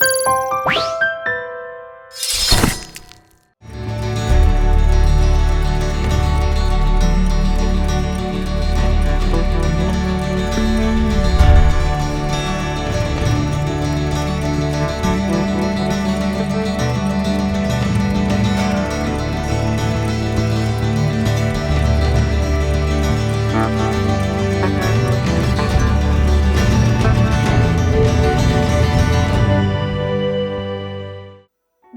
Música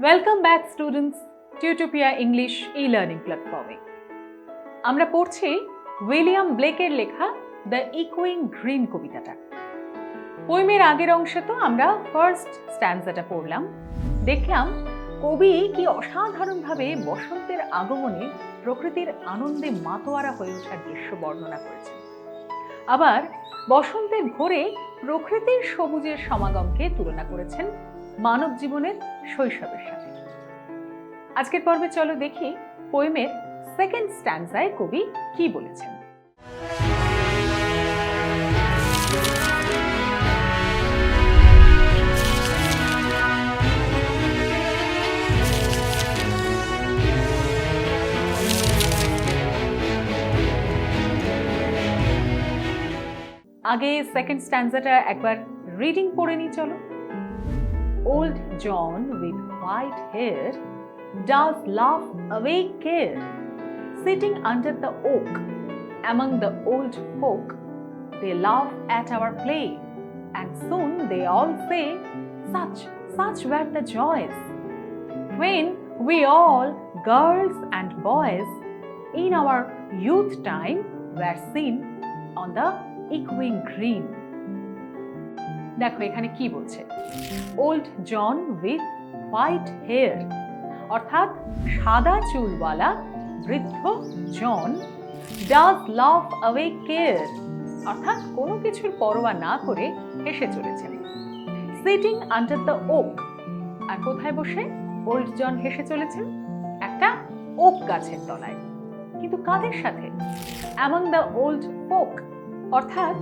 welcome back students Tutopia English E learning প্ল্যাটফর্মে আমরা পড়ছি উইলিয়াম ব্লেকের লেখা দ্য ইকুইং গ্রিন কবিতাটা। পোয়েমের আগের অংশে তো আমরা ফার্স্ট স্ট্যান্ডাটা পড়লাম। দেখলাম কবি কি অসাধারণভাবে বসন্তের আগমনে প্রকৃতির আনন্দে মাতোয়ারা হয়ে ওঠার দৃশ্য বর্ণনা করেছেন। আবার বসন্তের ভোরে প্রকৃতির সবুজের সমাগমকে তুলনা করেছেন মানব জীবনের শৈশবের সাথে। আজকের পর্বে চলো দেখি পোয়েমের সেকেন্ড স্ট্যান্ডায় কবি কি বলেছেন। আগে সেকেন্ড স্ট্যান্ডাটা একবার রিডিং পড়ে নি, চলো। Old John with white hair does laugh away care, sitting under the oak among the old folk. They laugh at our play, and soon they all say, Such, such were the joys. When we all, girls and boys, in our youth time, were seen on the echoing green. দেখো এখানে কি বলছে? Old John with white hair অর্থাৎ সাদা চুলওয়ালা বৃদ্ধ John does laugh away care অর্থাৎ কোনো কিছুর পরোয়া না করে হেসে চলেছেন। সিটিং আন্ডার দ্য ওক আর কোথায় বসে ওল্ড জন হেসে চলেছেন? একটা ওক গাছের তলায়। কিন্তু কাদের সাথে? অ্যামং দ্য ওল্ড ফোক অর্থাৎ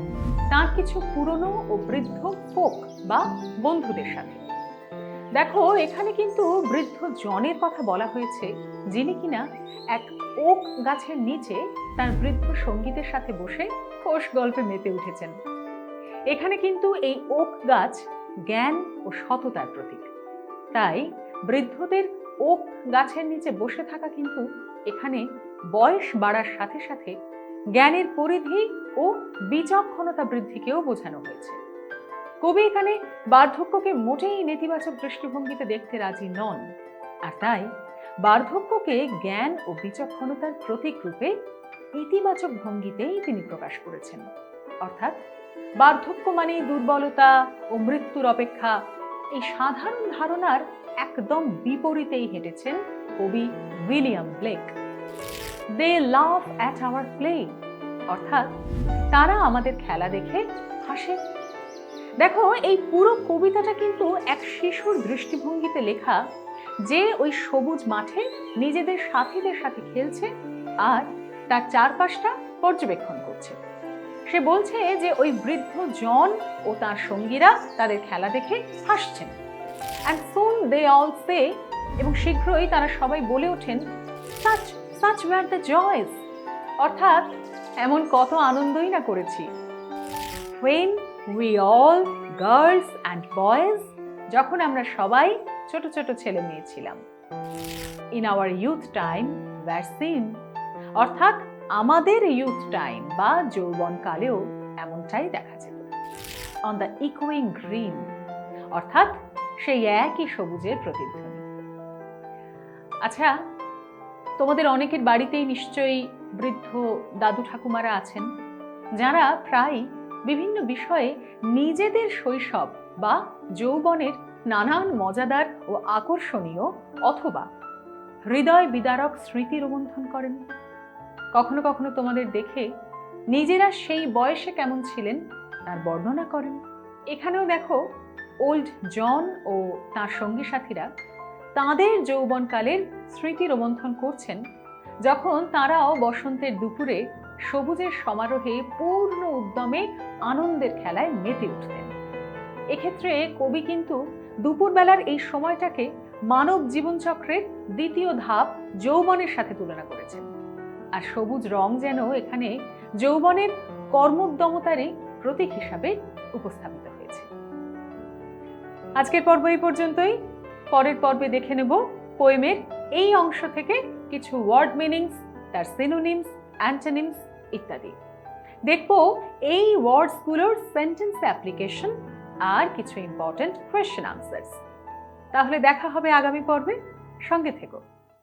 তার কিছু পুরনো ও বৃদ্ধ ফোক বা বন্ধুদের সাথে। দেখো, এখানে কিন্তু বৃদ্ধ জনের কথা বলা হয়েছে, যিনি কিনা এক ওক গাছের নিচে তার বৃদ্ধ সঙ্গীতের সাথে বসে খোশ গল্পে মেতে উঠেছেন। এখানে কিন্তু এই ওক গাছ জ্ঞান ও সততার প্রতীক। তাই বৃদ্ধদের ওক গাছের নিচে বসে থাকা কিন্তু এখানে বয়স বাড়ার সাথে সাথে জ্ঞানের পরিধি ও বিচক্ষণতা বৃদ্ধিকেও বোঝানো হয়েছে। কবি এখানে বার্ধক্যকে মোটেই নেতিবাচক দৃষ্টিভঙ্গিতে দেখতে রাজি নন। আর তাই বার্ধক্যকে জ্ঞান ও বিচক্ষণতার প্রতীক রূপে ইতিবাচক ভঙ্গিতেই তিনি প্রকাশ করেছেন। অর্থাৎ বার্ধক্য মানেই দুর্বলতা ও মৃত্যুর অপেক্ষা। এই সাধারণ ধারণার একদম বিপরীতেই হেঁটেছেন কবি William Blake. They laugh at our play অর্থাৎ তারা আমাদের খেলা দেখে হাসে। দেখো, এই পুরো কবিতাটা কিন্তু এক শিশুর দৃষ্টিভঙ্গিতে লেখা যে ওই সবুজ মাঠে নিজেদের সাথীদের সাথে খেলছে আর তার চারপাশটা পর্যবেক্ষণ করছে। সে বলছে যে ওই বৃদ্ধ জন ও তার সঙ্গীরা তাদের খেলা দেখে হাসছেন। অ্যান্ড সোন দে অল সে এবং শীঘ্রই তারা সবাই বলে ওঠেন সাচ সাচ দ্য জয়স অর্থাৎ, এমন কত আনন্দই না করেছি। When we all girls and boys যখন আমরা সবাই ছোট ছোট ছেলে মেয়ে ছিলাম। In our youth time were seen অর্থাৎ আমাদের ইউথ টাইম বা যৌবনকালেও এমনটাই দেখা যেত। অন দ্য ইকুইং গ্রিন অর্থাৎ সেই একই সবুজের প্রতিধ্বনি। আচ্ছা তোমাদের অনেকের বাড়িতেই নিশ্চয়ই বৃদ্ধ দাদু ঠাকুমারা আছেন, যারা প্রায় বিভিন্ন বিষয়ে নিজেদের শৈশব বা যৌবনের নানান মজাদার ও আকর্ষণীয় অথবা হৃদয় বিদারক স্মৃতি রোমন্থন করেন। কখনো কখনো তোমাদের দেখে নিজেরা সেই বয়সে কেমন ছিলেন তার বর্ণনা করেন। এখানেও দেখো, ওল্ড জন ও তার সঙ্গী সাথীরা তাঁদের যৌবনকালের স্মৃতি রোমন্থন করছেন, যখন তারাও বসন্তের দুপুরে সবুজের সমারোহে পূর্ণ উদ্যমে আনন্দের খেলায় মেতে উঠতেন। এক্ষেত্রে কবি কিন্তু দুপুরবেলার এই সময়টাকে মানব জীবনচক্রের দ্বিতীয় ধাপ যৌবনের সাথে তুলনা করেছেন। আর সবুজ রং যেন এখানে যৌবনের কর্মোদ্যমতারই প্রতীক হিসাবে উপস্থাপিত হয়েছে। আজকের পর্ব এই পর্যন্তই। পরের পর্বে দেখে নেব পোয়েমের এই অংশ থেকে কিছু ওয়ার্ড মিনিংস তার সিনোনিমস অ্যান্টোনিমস ইত্যাদি। দেখব এই ওয়ার্ডসগুলোর সেন্টেন্স অ্যাপ্লিকেশন আর কিছু ইম্পর্ট্যান্ট কোয়েশ্চেন আনসার্স তাহলে দেখা হবে আগামী পর্বে। সঙ্গে থেকো।